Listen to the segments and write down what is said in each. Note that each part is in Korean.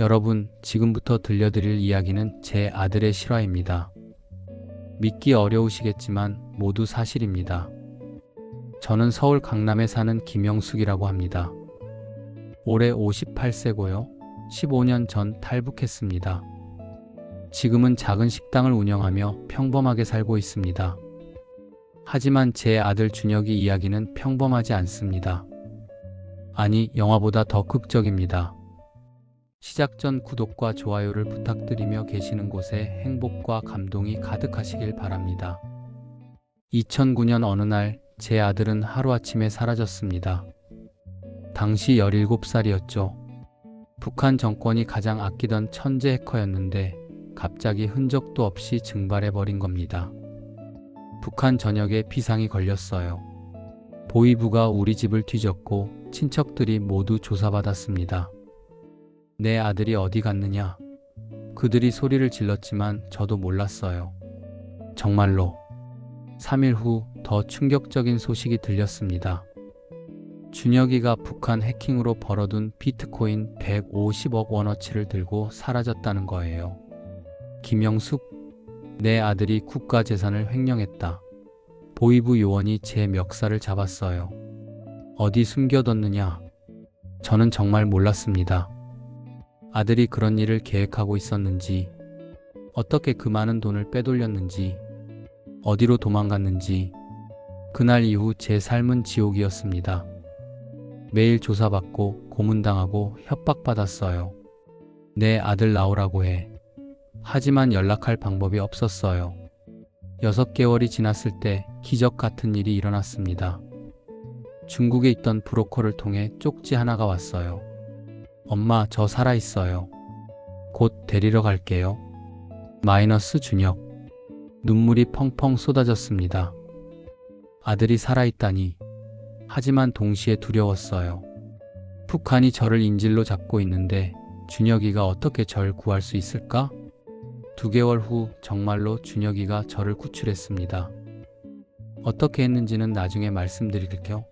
여러분, 지금부터 들려드릴 이야기는 제 아들의 실화입니다. 믿기 어려우시겠지만 모두 사실입니다. 저는 서울 강남에 사는 김영숙이라고 합니다. 올해 58세고요. 15년 전 탈북했습니다. 지금은 작은 식당을 운영하며 평범하게 살고 있습니다. 하지만 제 아들 준혁이 이야기는 평범하지 않습니다. 아니, 영화보다 더 극적입니다. 시작 전 구독과 좋아요를 부탁드리며 계시는 곳에 행복과 감동이 가득하시길 바랍니다. 2009년 어느 날 제 아들은 하루아침에 사라졌습니다. 당시 17살이었죠. 북한 정권이 가장 아끼던 천재 해커였는데 갑자기 흔적도 없이 증발해버린 겁니다. 북한 전역에 비상이 걸렸어요. 보이부가 우리 집을 뒤졌고 친척들이 모두 조사받았습니다. 내 아들이 어디 갔느냐? 그들이 소리를 질렀지만 저도 몰랐어요. 정말로 3일 후 더 충격적인 소식이 들렸습니다. 준혁이가 북한 해킹으로 벌어둔 비트코인 150억 원어치를 들고 사라졌다는 거예요. 김영숙, 내 아들이 국가 재산을 횡령했다. 보이부 요원이 제 멱살을 잡았어요. 어디 숨겨뒀느냐? 저는 정말 몰랐습니다. 아들이 그런 일을 계획하고 있었는지, 어떻게 그 많은 돈을 빼돌렸는지, 어디로 도망갔는지, 그날 이후 제 삶은 지옥이었습니다. 매일 조사받고 고문당하고 협박받았어요. 내 아들 나오라고 해. 하지만 연락할 방법이 없었어요. 6개월이 지났을 때 기적 같은 일이 일어났습니다. 중국에 있던 브로커를 통해 쪽지 하나가 왔어요. 엄마, 저 살아있어요. 곧 데리러 갈게요. 마이너스 준혁. 눈물이 펑펑 쏟아졌습니다. 아들이 살아있다니. 하지만 동시에 두려웠어요. 북한이 저를 인질로 잡고 있는데 준혁이가 어떻게 절 구할 수 있을까? 두 개월 후 정말로 준혁이가 저를 구출했습니다. 어떻게 했는지는 나중에 말씀드릴게요.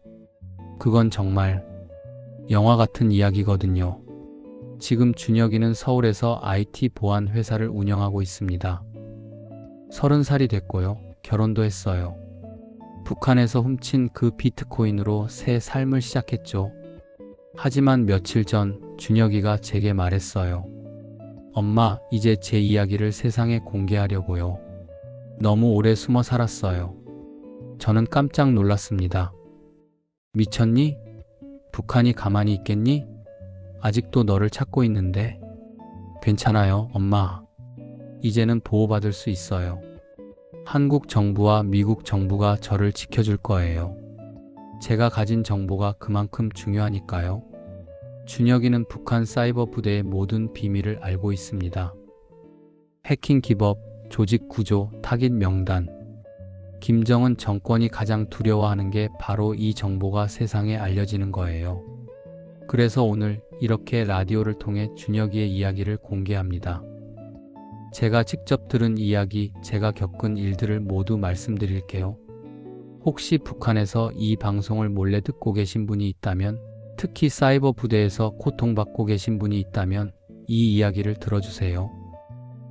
그건 정말 영화 같은 이야기거든요. 지금 준혁이는 서울에서 IT 보안 회사를 운영하고 있습니다. 서른 살이 됐고요. 결혼도 했어요. 북한에서 훔친 그 비트코인으로 새 삶을 시작했죠. 하지만 며칠 전 준혁이가 제게 말했어요. 엄마, 이제 제 이야기를 세상에 공개하려고요. 너무 오래 숨어 살았어요. 저는 깜짝 놀랐습니다. 미쳤니? 북한이 가만히 있겠니? 아직도 너를 찾고 있는데. 괜찮아요, 엄마. 이제는 보호받을 수 있어요. 한국 정부와 미국 정부가 저를 지켜줄 거예요. 제가 가진 정보가 그만큼 중요하니까요. 준혁이는 북한 사이버 부대의 모든 비밀을 알고 있습니다. 해킹 기법, 조직 구조, 타깃 명단. 김정은 정권이 가장 두려워하는 게 바로 이 정보가 세상에 알려지는 거예요. 그래서 오늘 이렇게 라디오를 통해 준혁이의 이야기를 공개합니다. 제가 직접 들은 이야기, 제가 겪은 일들을 모두 말씀드릴게요. 혹시 북한에서 이 방송을 몰래 듣고 계신 분이 있다면, 특히 사이버 부대에서 고통받고 계신 분이 있다면 이 이야기를 들어주세요.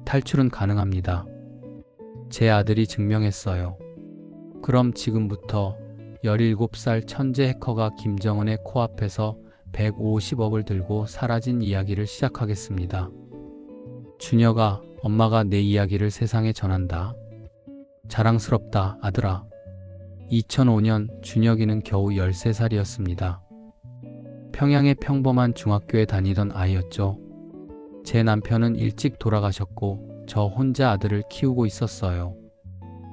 탈출은 가능합니다. 제 아들이 증명했어요. 그럼 지금부터 17살 천재 해커가 김정은의 코앞에서 150억을 들고 사라진 이야기를 시작하겠습니다. 준혁아, 엄마가 내 이야기를 세상에 전한다. 자랑스럽다, 아들아. 2005년 준혁이는 겨우 13살이었습니다. 평양의 평범한 중학교에 다니던 아이였죠. 제 남편은 일찍 돌아가셨고 저 혼자 아들을 키우고 있었어요.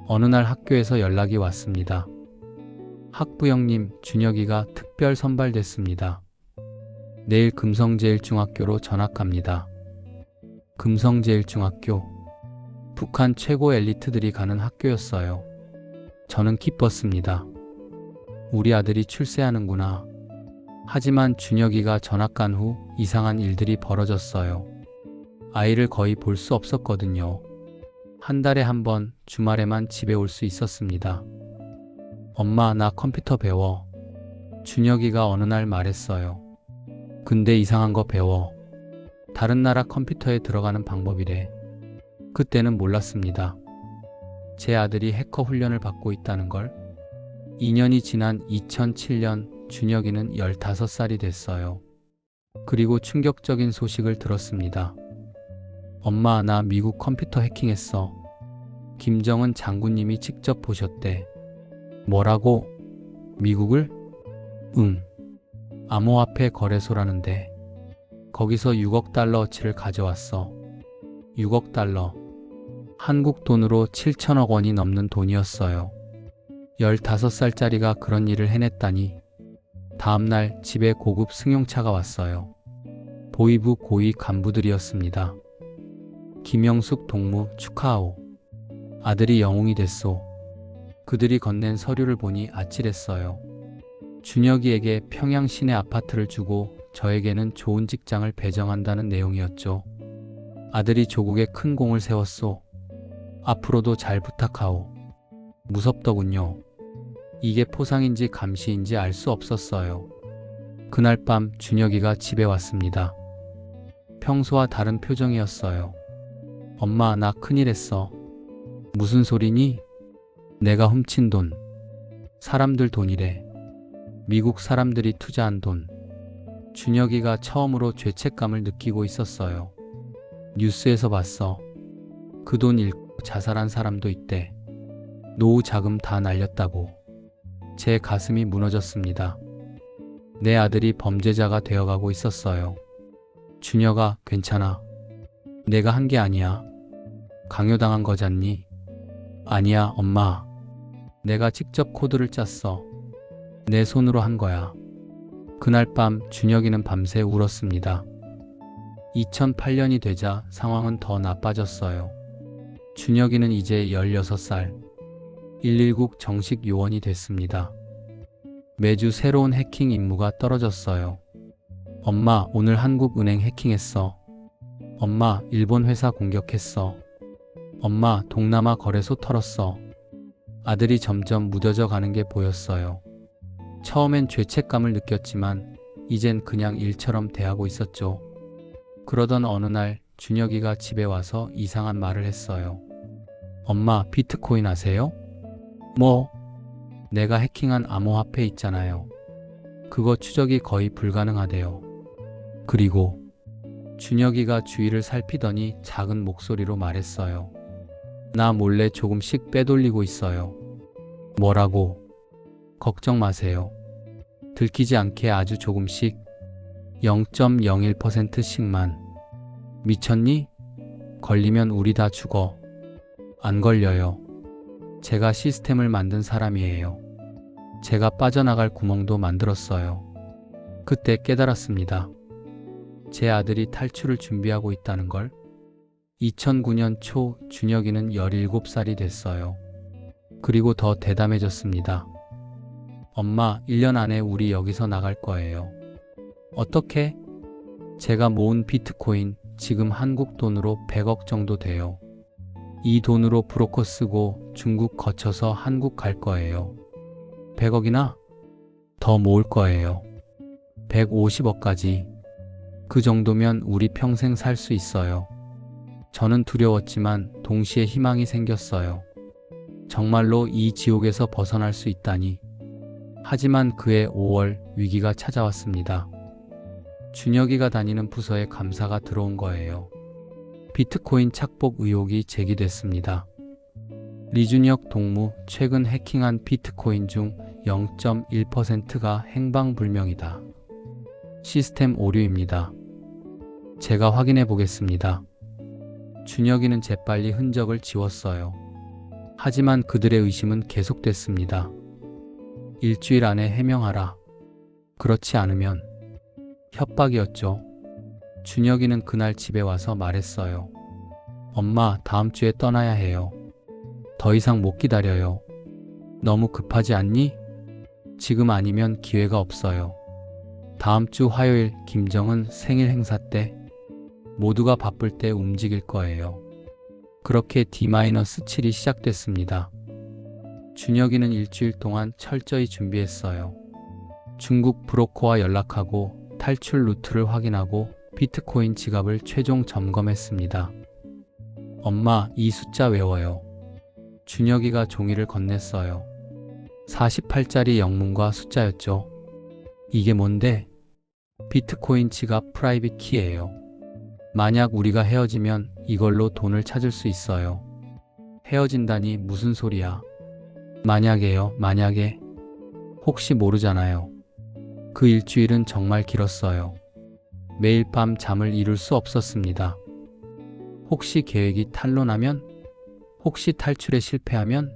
어느 날 학교에서 연락이 왔습니다. 학부형님, 준혁이가 특별 선발됐습니다. 내일 금성제일중학교로 전학갑니다. 금성제일중학교. 북한 최고 엘리트들이 가는 학교였어요. 저는 기뻤습니다. 우리 아들이 출세하는구나. 하지만 준혁이가 전학 간 후 이상한 일들이 벌어졌어요. 아이를 거의 볼 수 없었거든요. 한 달에 한 번 주말에만 집에 올 수 있었습니다. 엄마, 나 컴퓨터 배워. 준혁이가 어느 날 말했어요. 근데 이상한 거 배워. 다른 나라 컴퓨터에 들어가는 방법이래. 그때는 몰랐습니다. 제 아들이 해커 훈련을 받고 있다는 걸. 2년이 지난 2007년 준혁이는 15살이 됐어요. 그리고 충격적인 소식을 들었습니다. 엄마, 나 미국 컴퓨터 해킹했어. 김정은 장군님이 직접 보셨대. 뭐라고? 미국을? 응. 암호화폐 거래소라는데. 거기서 6억 달러어치를 가져왔어. 6억 달러. 한국 돈으로 7천억 원이 넘는 돈이었어요. 15살짜리가 그런 일을 해냈다니. 다음날 집에 고급 승용차가 왔어요. 보이부 고위 간부들이었습니다. 김영숙 동무 축하하오. 아들이 영웅이 됐소. 그들이 건넨 서류를 보니 아찔했어요. 준혁이에게 평양 시내 아파트를 주고 저에게는 좋은 직장을 배정한다는 내용이었죠. 아들이 조국에 큰 공을 세웠소. 앞으로도 잘 부탁하오. 무섭더군요. 이게 포상인지 감시인지 알 수 없었어요. 그날 밤 준혁이가 집에 왔습니다. 평소와 다른 표정이었어요. 엄마, 나 큰일 했어. 무슨 소리니? 내가 훔친 돈. 사람들 돈이래. 미국 사람들이 투자한 돈. 준혁이가 처음으로 죄책감을 느끼고 있었어요. 뉴스에서 봤어. 그 돈 잃고 자살한 사람도 있대. 노후 자금 다 날렸다고. 제 가슴이 무너졌습니다. 내 아들이 범죄자가 되어가고 있었어요. 준혁아, 괜찮아. 내가 한 게 아니야. 강요당한 거잖니? 아니야, 엄마. 내가 직접 코드를 짰어. 내 손으로 한 거야. 그날 밤 준혁이는 밤새 울었습니다. 2008년이 되자 상황은 더 나빠졌어요. 준혁이는 이제 16살. 119 정식 요원이 됐습니다. 매주 새로운 해킹 임무가 떨어졌어요. 엄마, 오늘 한국은행 해킹했어. 엄마, 일본 회사 공격했어. 엄마, 동남아 거래소 털었어. 아들이 점점 무뎌져 가는 게 보였어요. 처음엔 죄책감을 느꼈지만 이젠 그냥 일처럼 대하고 있었죠. 그러던 어느 날 준혁이가 집에 와서 이상한 말을 했어요. 엄마, 비트코인 아세요? 뭐? 내가 해킹한 암호화폐 있잖아요. 그거 추적이 거의 불가능하대요. 그리고 준혁이가 주위를 살피더니 작은 목소리로 말했어요. 나 몰래 조금씩 빼돌리고 있어요. 뭐라고? 걱정 마세요. 들키지 않게 아주 조금씩 0.01%씩만. 미쳤니? 걸리면 우리 다 죽어. 안 걸려요. 제가 시스템을 만든 사람이에요. 제가 빠져나갈 구멍도 만들었어요. 그때 깨달았습니다. 제 아들이 탈출을 준비하고 있다는 걸. 2009년 초 준혁이는 17살이 됐어요. 그리고 더 대담해졌습니다. 엄마, 1년 안에 우리 여기서 나갈 거예요. 어떻게? 제가 모은 비트코인 지금 한국 돈으로 100억 정도 돼요. 이 돈으로 브로커 쓰고 중국 거쳐서 한국 갈 거예요. 100억이나? 더 모을 거예요. 150억까지. 그 정도면 우리 평생 살 수 있어요. 저는 두려웠지만 동시에 희망이 생겼어요. 정말로 이 지옥에서 벗어날 수 있다니. 하지만 그해 5월 위기가 찾아왔습니다. 준혁이가 다니는 부서에 감사가 들어온 거예요. 비트코인 착복 의혹이 제기됐습니다. 리준혁 동무 최근 해킹한 비트코인 중 0.1%가 행방불명이다. 시스템 오류입니다. 제가 확인해 보겠습니다. 준혁이는 재빨리 흔적을 지웠어요. 하지만 그들의 의심은 계속됐습니다. 일주일 안에 해명하라. 그렇지 않으면 협박이었죠. 준혁이는 그날 집에 와서 말했어요. 엄마, 다음 주에 떠나야 해요. 더 이상 못 기다려요. 너무 급하지 않니? 지금 아니면 기회가 없어요. 다음 주 화요일 김정은 생일 행사 때 모두가 바쁠 때 움직일 거예요. 그렇게 D-7이 시작됐습니다. 준혁이는 일주일 동안 철저히 준비했어요. 중국 브로커와 연락하고 탈출 루트를 확인하고 비트코인 지갑을 최종 점검했습니다. 엄마, 이 숫자 외워요. 준혁이가 종이를 건넸어요. 48짜리 영문과 숫자였죠. 이게 뭔데? 비트코인 지갑 프라이빗 키예요. 만약 우리가 헤어지면 이걸로 돈을 찾을 수 있어요. 헤어진다니 무슨 소리야? 만약에요, 만약에. 혹시 모르잖아요. 그 일주일은 정말 길었어요. 매일 밤 잠을 이룰 수 없었습니다. 혹시 계획이 탄로나면? 혹시 탈출에 실패하면?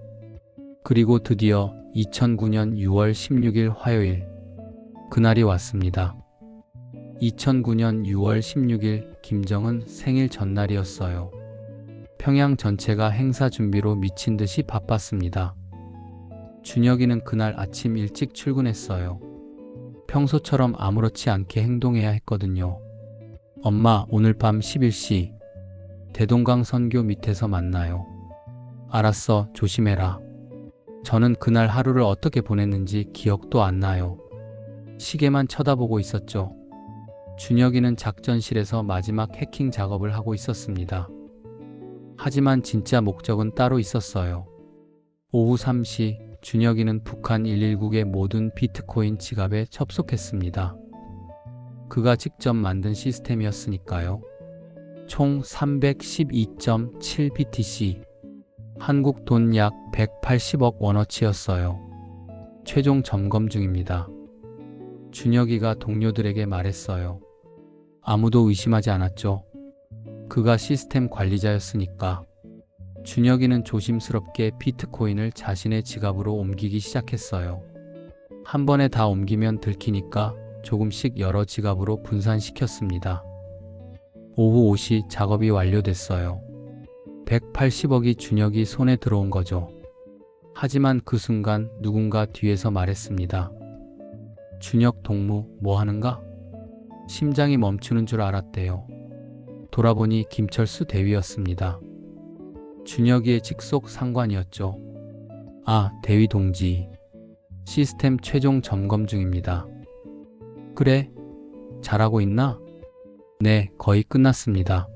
그리고 드디어 2009년 6월 16일 화요일. 그날이 왔습니다. 2009년 6월 16일 김정은 생일 전날이었어요. 평양 전체가 행사 준비로 미친 듯이 바빴습니다. 준혁이는 그날 아침 일찍 출근했어요. 평소처럼 아무렇지 않게 행동해야 했거든요. 엄마, 오늘 밤 11시 대동강 선교 밑에서 만나요. 알았어, 조심해라. 저는 그날 하루를 어떻게 보냈는지 기억도 안 나요. 시계만 쳐다보고 있었죠. 준혁이는 작전실에서 마지막 해킹 작업을 하고 있었습니다. 하지만 진짜 목적은 따로 있었어요. 오후 3시 준혁이는 북한 119의 모든 비트코인 지갑에 접속했습니다. 그가 직접 만든 시스템이었으니까요. 총 312.7 BTC, 한국 돈 약 180억 원어치였어요. 최종 점검 중입니다. 준혁이가 동료들에게 말했어요. 아무도 의심하지 않았죠. 그가 시스템 관리자였으니까. 준혁이는 조심스럽게 비트코인을 자신의 지갑으로 옮기기 시작했어요. 한 번에 다 옮기면 들키니까 조금씩 여러 지갑으로 분산시켰습니다. 오후 5시 작업이 완료됐어요. 180억이 준혁이 손에 들어온 거죠. 하지만 그 순간 누군가 뒤에서 말했습니다. 준혁 동무 뭐 하는가? 심장이 멈추는 줄 알았대요. 돌아보니 김철수 대위였습니다. 준혁이의 직속 상관이었죠. 아, 대위 동지. 시스템 최종 점검 중입니다. 그래? 잘하고 있나? 네, 거의 끝났습니다.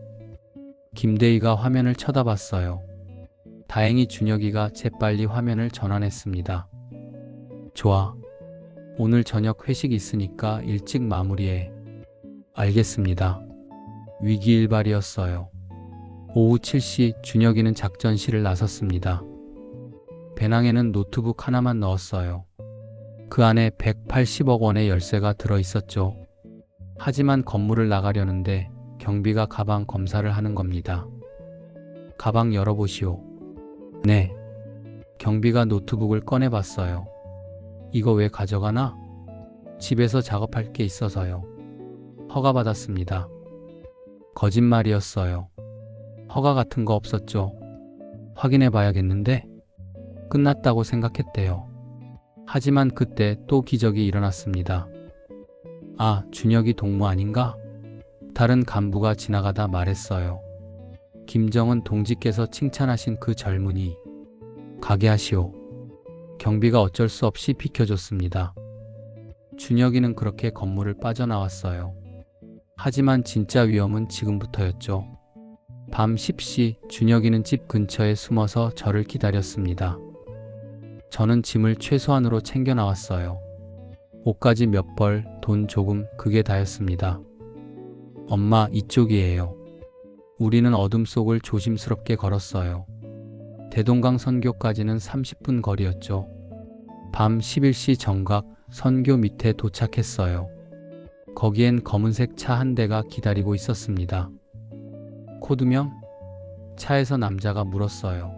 김대희가 화면을 쳐다봤어요. 다행히 준혁이가 재빨리 화면을 전환했습니다. 좋아. 오늘 저녁 회식 있으니까 일찍 마무리해. 알겠습니다. 위기일발이었어요. 오후 7시 준혁이는 작전실을 나섰습니다. 배낭에는 노트북 하나만 넣었어요. 그 안에 180억 원의 열쇠가 들어 있었죠. 하지만 건물을 나가려는데 경비가 가방 검사를 하는 겁니다. 가방 열어보시오. 네. 경비가 노트북을 꺼내봤어요. 이거 왜 가져가나? 집에서 작업할 게 있어서요. 허가받았습니다. 거짓말이었어요. 허가 같은 거 없었죠. 확인해 봐야겠는데? 끝났다고 생각했대요. 하지만 그때 또 기적이 일어났습니다. 아, 준혁이 동무 아닌가? 다른 간부가 지나가다 말했어요. 김정은 동지께서 칭찬하신 그 젊은이. 가게 하시오. 경비가 어쩔 수 없이 비켜줬습니다. 준혁이는 그렇게 건물을 빠져나왔어요. 하지만 진짜 위험은 지금부터였죠. 밤 10시 준혁이는 집 근처에 숨어서 저를 기다렸습니다. 저는 짐을 최소한으로 챙겨 나왔어요. 옷까지 몇 벌, 돈 조금, 그게 다였습니다. 엄마, 이쪽이에요. 우리는 어둠 속을 조심스럽게 걸었어요. 대동강 선교까지는 30분 거리였죠. 밤 11시 정각 선교 밑에 도착했어요. 거기엔 검은색 차 한 대가 기다리고 있었습니다. 코드명? 차에서 남자가 물었어요.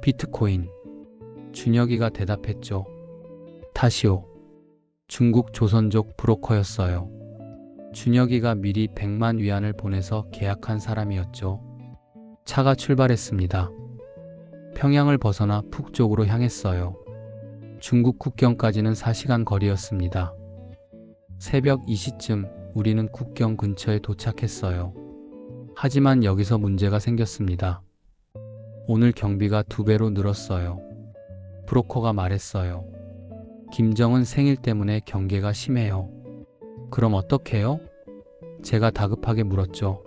비트코인. 준혁이가 대답했죠. 타시오. 중국 조선족 브로커였어요. 준혁이가 미리 100만 위안을 보내서 계약한 사람이었죠. 차가 출발했습니다. 평양을 벗어나 북쪽으로 향했어요. 중국 국경까지는 4시간 거리였습니다. 새벽 2시쯤 우리는 국경 근처에 도착했어요. 하지만 여기서 문제가 생겼습니다. 오늘 경비가 두 배로 늘었어요. 브로커가 말했어요. 김정은 생일 때문에 경계가 심해요. 그럼 어떡해요? 제가 다급하게 물었죠.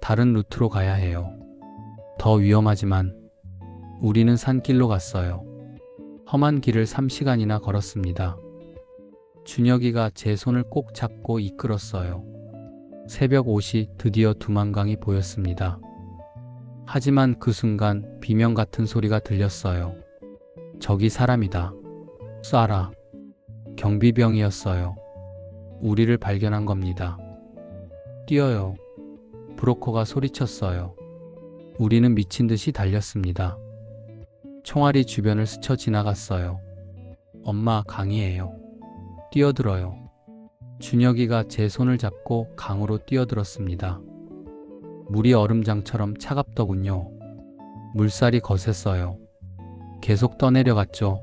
다른 루트로 가야 해요. 더 위험하지만 우리는 산길로 갔어요. 험한 길을 3시간이나 걸었습니다. 준혁이가 제 손을 꼭 잡고 이끌었어요. 새벽 5시 드디어 두만강이 보였습니다. 하지만 그 순간 비명 같은 소리가 들렸어요. 저기 사람이다. 쏴라. 경비병이었어요. 우리를 발견한 겁니다. 뛰어요. 브로커가 소리쳤어요. 우리는 미친 듯이 달렸습니다. 총알이 주변을 스쳐 지나갔어요. 엄마 강이에요. 뛰어들어요. 준혁이가 제 손을 잡고 강으로 뛰어들었습니다. 물이 얼음장처럼 차갑더군요. 물살이 거셌어요. 계속 떠내려갔죠.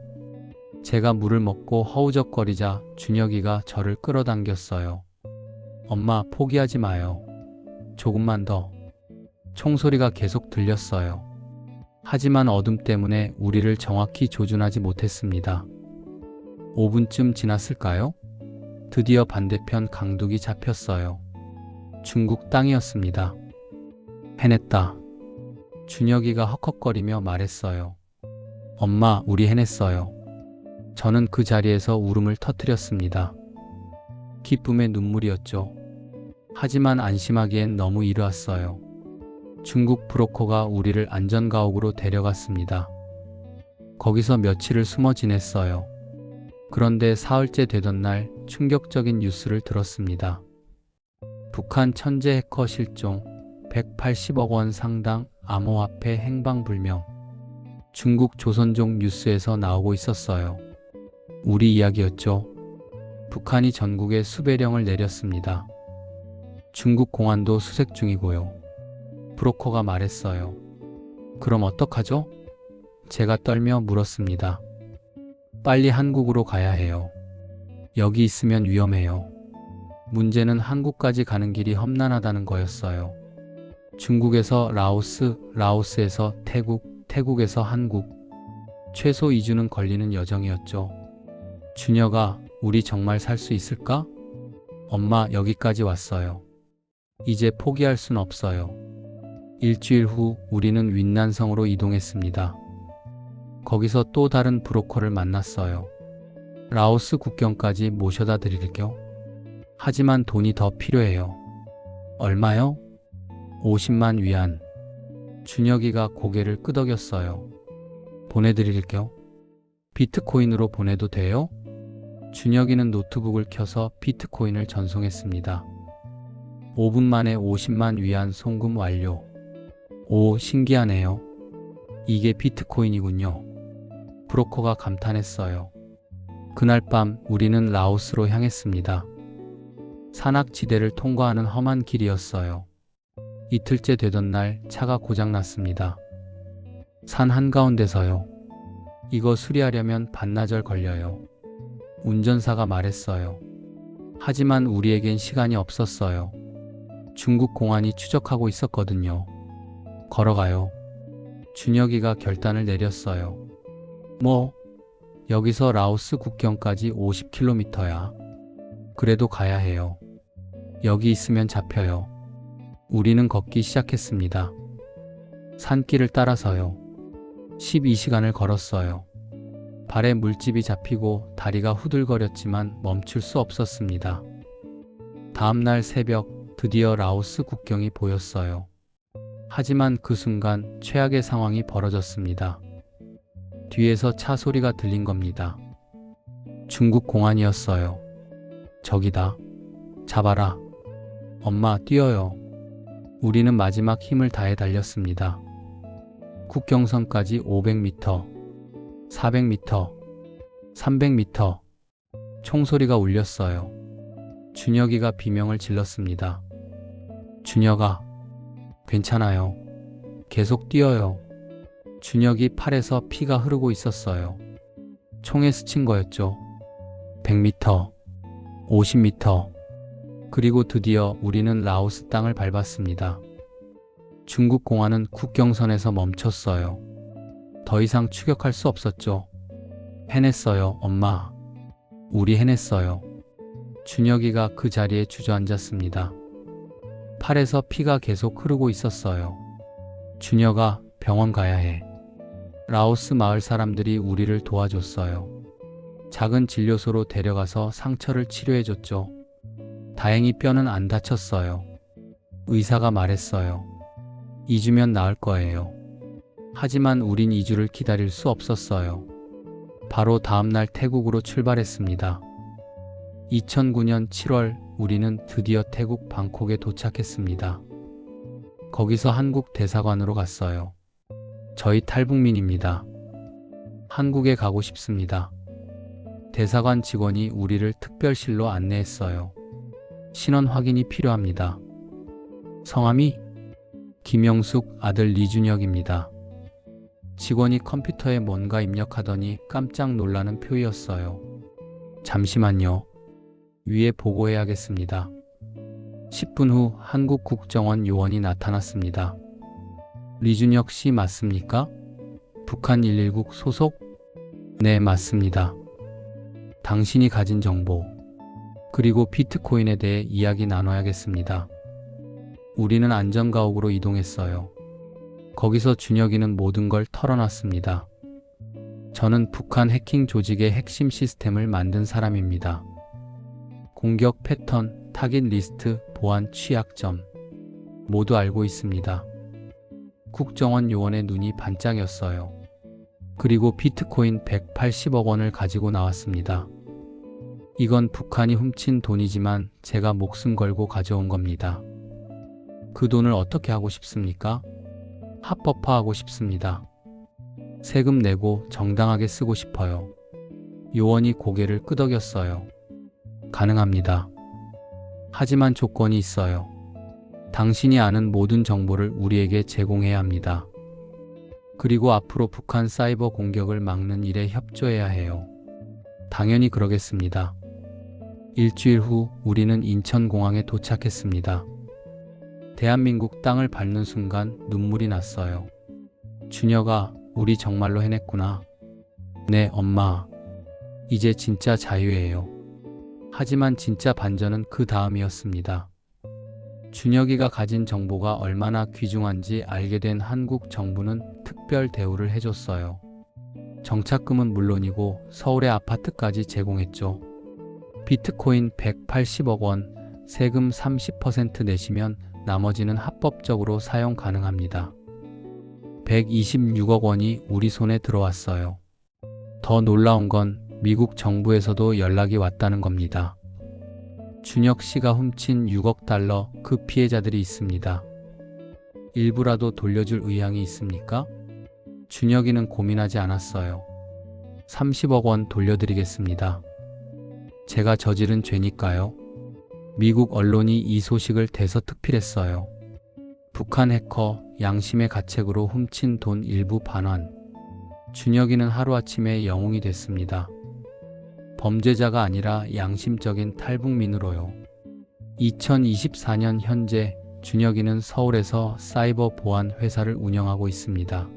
제가 물을 먹고 허우적거리자 준혁이가 저를 끌어당겼어요. 엄마 포기하지 마요. 조금만 더. 총소리가 계속 들렸어요. 하지만 어둠 때문에 우리를 정확히 조준하지 못했습니다. 5분쯤 지났을까요? 드디어 반대편 강둑이 잡혔어요. 중국 땅이었습니다. 해냈다. 준혁이가 헉헉거리며 말했어요. 엄마, 우리 해냈어요. 저는 그 자리에서 울음을 터뜨렸습니다. 기쁨의 눈물이었죠. 하지만 안심하기엔 너무 이르렀어요. 중국 브로커가 우리를 안전가옥으로 데려갔습니다. 거기서 며칠을 숨어 지냈어요. 그런데 사흘째 되던 날 충격적인 뉴스를 들었습니다. 북한 천재 해커 실종, 180억 원 상당 암호화폐 행방불명. 중국 조선족 뉴스에서 나오고 있었어요. 우리 이야기였죠. 북한이 전국에 수배령을 내렸습니다. 중국 공안도 수색 중이고요. 브로커가 말했어요. 그럼 어떡하죠? 제가 떨며 물었습니다. 빨리 한국으로 가야 해요. 여기 있으면 위험해요. 문제는 한국까지 가는 길이 험난하다는 거였어요. 중국에서 라오스, 라오스에서 태국, 태국에서 한국. 최소 2주는 걸리는 여정이었죠. 준혁아, 우리 정말 살 수 있을까? 엄마, 여기까지 왔어요. 이제 포기할 순 없어요. 일주일 후 우리는 윈난성으로 이동했습니다. 거기서 또 다른 브로커를 만났어요. 라오스 국경까지 모셔다 드릴게요. 하지만 돈이 더 필요해요. 얼마요? 50만 위안. 준혁이가 고개를 끄덕였어요. 보내드릴게요. 비트코인으로 보내도 돼요? 준혁이는 노트북을 켜서 비트코인을 전송했습니다. 5분 만에 50만 위안 송금 완료. 오, 신기하네요. 이게 비트코인이군요. 브로커가 감탄했어요. 그날 밤 우리는 라오스로 향했습니다. 산악지대를 통과하는 험한 길이었어요. 이틀째 되던 날 차가 고장났습니다. 산 한가운데서요. 이거 수리하려면 반나절 걸려요. 운전사가 말했어요. 하지만 우리에겐 시간이 없었어요. 중국 공안이 추적하고 있었거든요. 걸어가요. 준혁이가 결단을 내렸어요. 뭐, 여기서 라오스 국경까지 50km야. 그래도 가야 해요. 여기 있으면 잡혀요. 우리는 걷기 시작했습니다. 산길을 따라서요. 12시간을 걸었어요. 발에 물집이 잡히고 다리가 후들거렸지만 멈출 수 없었습니다. 다음날 새벽 드디어 라오스 국경이 보였어요. 하지만 그 순간 최악의 상황이 벌어졌습니다. 뒤에서 차 소리가 들린 겁니다. 중국 공안이었어요. 저기다. 잡아라. 엄마, 뛰어요. 우리는 마지막 힘을 다해 달렸습니다. 국경선까지 500m, 400m, 300m. 총소리가 울렸어요. 준혁이가 비명을 질렀습니다. 준혁아, 괜찮아요. 계속 뛰어요. 준혁이 팔에서 피가 흐르고 있었어요. 총에 스친 거였죠. 100m, 50m. 그리고 드디어 우리는 라오스 땅을 밟았습니다. 중국 공안은 국경선에서 멈췄어요. 더 이상 추격할 수 없었죠. 해냈어요, 엄마. 우리 해냈어요. 준혁이가 그 자리에 주저앉았습니다. 팔에서 피가 계속 흐르고 있었어요. 준혁아, 병원 가야 해. 라오스 마을 사람들이 우리를 도와줬어요. 작은 진료소로 데려가서 상처를 치료해줬죠. 다행히 뼈는 안 다쳤어요. 의사가 말했어요. 2주면 나을 거예요. 하지만 우린 2주를 기다릴 수 없었어요. 바로 다음날 태국으로 출발했습니다. 2009년 7월 우리는 드디어 태국 방콕에 도착했습니다. 거기서 한국 대사관으로 갔어요. 저희 탈북민입니다. 한국에 가고 싶습니다. 대사관 직원이 우리를 특별실로 안내했어요. 신원 확인이 필요합니다. 성함이 김영숙 아들 리준혁입니다. 직원이 컴퓨터에 뭔가 입력하더니 깜짝 놀라는 표였어요. 잠시만요. 위에 보고해야겠습니다. 10분 후 한국 국정원 요원이 나타났습니다. 리준혁 씨 맞습니까? 북한 119 소속? 네, 맞습니다. 당신이 가진 정보, 그리고 비트코인에 대해 이야기 나눠야겠습니다. 우리는 안전가옥으로 이동했어요. 거기서 준혁이는 모든 걸 털어놨습니다. 저는 북한 해킹 조직의 핵심 시스템을 만든 사람입니다. 공격 패턴, 타깃 리스트, 보안 취약점 모두 알고 있습니다. 국정원 요원의 눈이 반짝였어요. 그리고 비트코인 180억 원을 가지고 나왔습니다. 이건 북한이 훔친 돈이지만 제가 목숨 걸고 가져온 겁니다. 그 돈을 어떻게 하고 싶습니까? 합법화하고 싶습니다. 세금 내고 정당하게 쓰고 싶어요. 요원이 고개를 끄덕였어요. 가능합니다. 하지만 조건이 있어요. 당신이 아는 모든 정보를 우리에게 제공해야 합니다. 그리고 앞으로 북한 사이버 공격을 막는 일에 협조해야 해요. 당연히 그러겠습니다. 일주일 후 우리는 인천공항에 도착했습니다. 대한민국 땅을 밟는 순간 눈물이 났어요. 준혁아, 우리 정말로 해냈구나. 네, 엄마. 이제 진짜 자유예요. 하지만 진짜 반전은 그 다음이었습니다. 준혁이가 가진 정보가 얼마나 귀중한지 알게 된 한국 정부는 특별 대우를 해줬어요. 정착금은 물론이고 서울의 아파트까지 제공했죠. 비트코인 180억 원, 세금 30% 내시면 나머지는 합법적으로 사용 가능합니다. 126억 원이 우리 손에 들어왔어요. 더 놀라운 건 미국 정부에서도 연락이 왔다는 겁니다. 준혁 씨가 훔친 6억 달러 그 피해자들이 있습니다. 일부라도 돌려줄 의향이 있습니까? 준혁이는 고민하지 않았어요. 30억 원 돌려드리겠습니다. 제가 저지른 죄니까요. 미국 언론이 이 소식을 대서특필했어요. 북한 해커 양심의 가책으로 훔친 돈 일부 반환. 준혁이는 하루아침에 영웅이 됐습니다. 범죄자가 아니라 양심적인 탈북민으로요. 2024년 현재 준혁이는 서울에서 사이버 보안 회사를 운영하고 있습니다.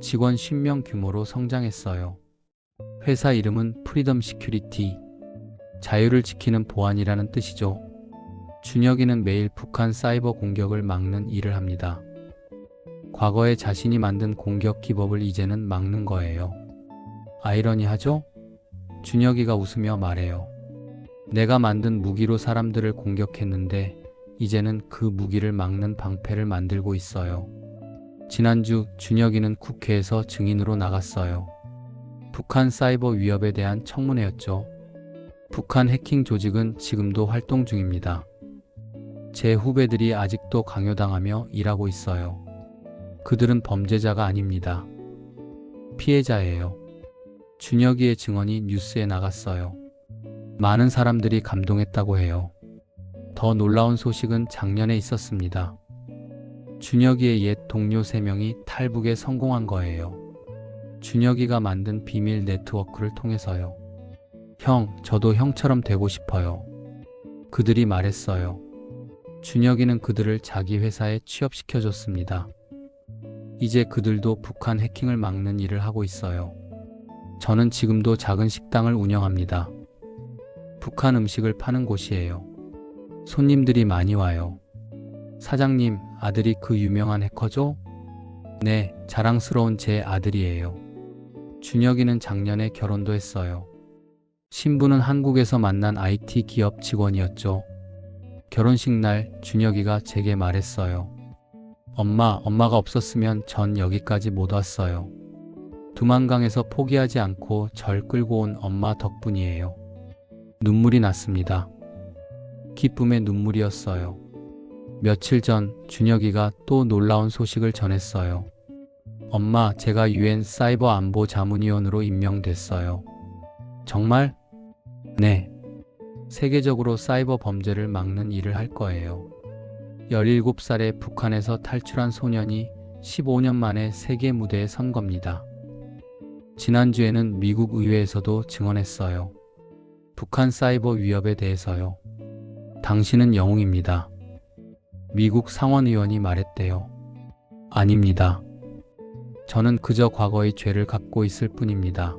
직원 10명 규모로 성장했어요. 회사 이름은 프리덤 시큐리티. 자유를 지키는 보안이라는 뜻이죠. 준혁이는 매일 북한 사이버 공격을 막는 일을 합니다. 과거에 자신이 만든 공격 기법을 이제는 막는 거예요. 아이러니하죠? 준혁이가 웃으며 말해요. 내가 만든 무기로 사람들을 공격했는데 이제는 그 무기를 막는 방패를 만들고 있어요. 지난주 준혁이는 국회에서 증인으로 나갔어요. 북한 사이버 위협에 대한 청문회였죠. 북한 해킹 조직은 지금도 활동 중입니다. 제 후배들이 아직도 강요당하며 일하고 있어요. 그들은 범죄자가 아닙니다. 피해자예요. 준혁이의 증언이 뉴스에 나갔어요. 많은 사람들이 감동했다고 해요. 더 놀라운 소식은 작년에 있었습니다. 준혁이의 옛 동료 3명이 탈북에 성공한 거예요. 준혁이가 만든 비밀 네트워크를 통해서요. 형, 저도 형처럼 되고 싶어요. 그들이 말했어요. 준혁이는 그들을 자기 회사에 취업시켜줬습니다. 이제 그들도 북한 해킹을 막는 일을 하고 있어요. 저는 지금도 작은 식당을 운영합니다. 북한 음식을 파는 곳이에요. 손님들이 많이 와요. 사장님, 아들이 그 유명한 해커죠? 네, 자랑스러운 제 아들이에요. 준혁이는 작년에 결혼도 했어요. 신부는 한국에서 만난 IT 기업 직원이었죠. 결혼식 날 준혁이가 제게 말했어요. 엄마, 엄마가 없었으면 전 여기까지 못 왔어요. 두만강에서 포기하지 않고 절 끌고 온 엄마 덕분이에요. 눈물이 났습니다. 기쁨의 눈물이었어요. 며칠 전 준혁이가 또 놀라운 소식을 전했어요. 엄마, 제가 유엔 사이버 안보 자문위원으로 임명됐어요. 정말? 네. 세계적으로 사이버 범죄를 막는 일을 할 거예요. 17살에 북한에서 탈출한 소년이 15년 만에 세계 무대에 선 겁니다. 지난주에는 미국 의회에서도 증언했어요. 북한 사이버 위협에 대해서요. 당신은 영웅입니다. 미국 상원의원이 말했대요. 아닙니다. 저는 그저 과거의 죄를 갖고 있을 뿐입니다.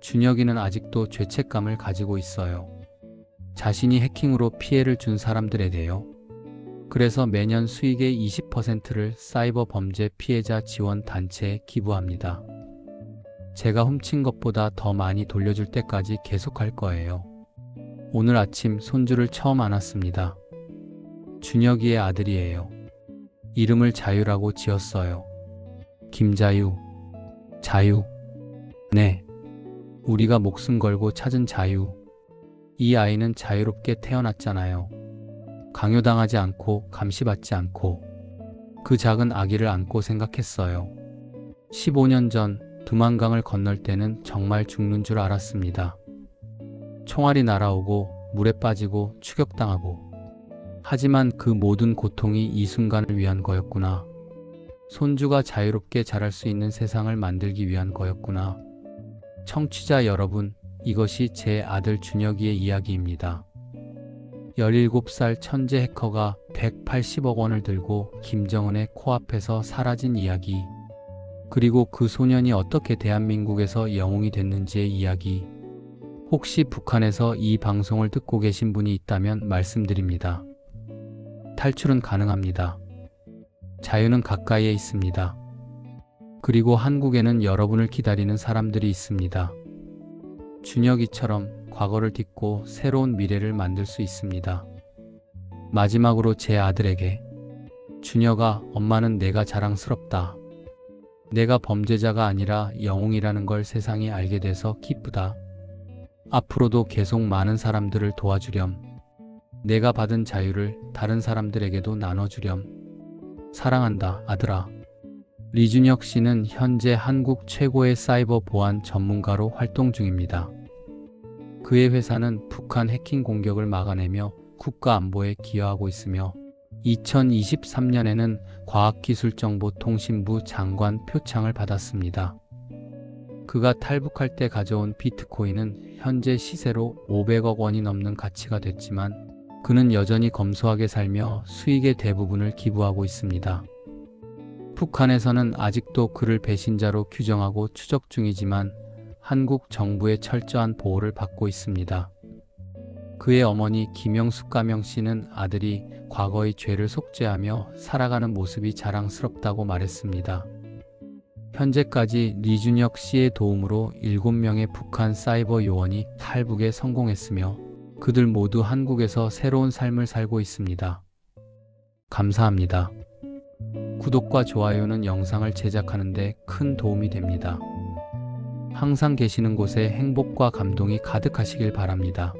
준혁이는 아직도 죄책감을 가지고 있어요. 자신이 해킹으로 피해를 준 사람들에 대해요. 그래서 매년 수익의 20%를 사이버 범죄 피해자 지원 단체에 기부합니다. 제가 훔친 것보다 더 많이 돌려줄 때까지 계속할 거예요. 오늘 아침 손주를 처음 안았습니다. 준혁이의 아들이에요. 이름을 자유라고 지었어요. 김자유. 자유. 네. 우리가 목숨 걸고 찾은 자유. 이 아이는 자유롭게 태어났잖아요. 강요당하지 않고 감시받지 않고 그 작은 아기를 안고 생각했어요. 15년 전 두만강을 건널 때는 정말 죽는 줄 알았습니다. 총알이 날아오고 물에 빠지고 추격당하고 하지만 그 모든 고통이 이 순간을 위한 거였구나. 손주가 자유롭게 자랄 수 있는 세상을 만들기 위한 거였구나. 청취자 여러분, 이것이 제 아들 준혁이의 이야기입니다. 17살 천재 해커가 180억 원을 들고 김정은의 코앞에서 사라진 이야기. 그리고 그 소년이 어떻게 대한민국에서 영웅이 됐는지의 이야기. 혹시 북한에서 이 방송을 듣고 계신 분이 있다면 말씀드립니다. 탈출은 가능합니다. 자유는 가까이에 있습니다. 그리고 한국에는 여러분을 기다리는 사람들이 있습니다. 준혁이처럼 과거를 딛고 새로운 미래를 만들 수 있습니다. 마지막으로 제 아들에게 준혁아, 엄마는 내가 자랑스럽다. 내가 범죄자가 아니라 영웅이라는 걸 세상이 알게 돼서 기쁘다. 앞으로도 계속 많은 사람들을 도와주렴. 내가 받은 자유를 다른 사람들에게도 나눠주렴. 사랑한다, 아들아. 리준혁 씨는 현재 한국 최고의 사이버 보안 전문가로 활동 중입니다. 그의 회사는 북한 해킹 공격을 막아내며 국가 안보에 기여하고 있으며 2023년에는 과학기술정보통신부 장관 표창을 받았습니다. 그가 탈북할 때 가져온 비트코인은 현재 시세로 500억 원이 넘는 가치가 됐지만 그는 여전히 검소하게 살며 수익의 대부분을 기부하고 있습니다. 북한에서는 아직도 그를 배신자로 규정하고 추적 중이지만 한국 정부의 철저한 보호를 받고 있습니다. 그의 어머니 김영숙 가명 씨는 아들이 과거의 죄를 속죄하며 살아가는 모습이 자랑스럽다고 말했습니다. 현재까지 리준혁 씨의 도움으로 7명의 북한 사이버 요원이 탈북에 성공했으며 그들 모두 한국에서 새로운 삶을 살고 있습니다. 감사합니다. 구독과 좋아요는 영상을 제작하는데 큰 도움이 됩니다. 항상 계시는 곳에 행복과 감동이 가득하시길 바랍니다.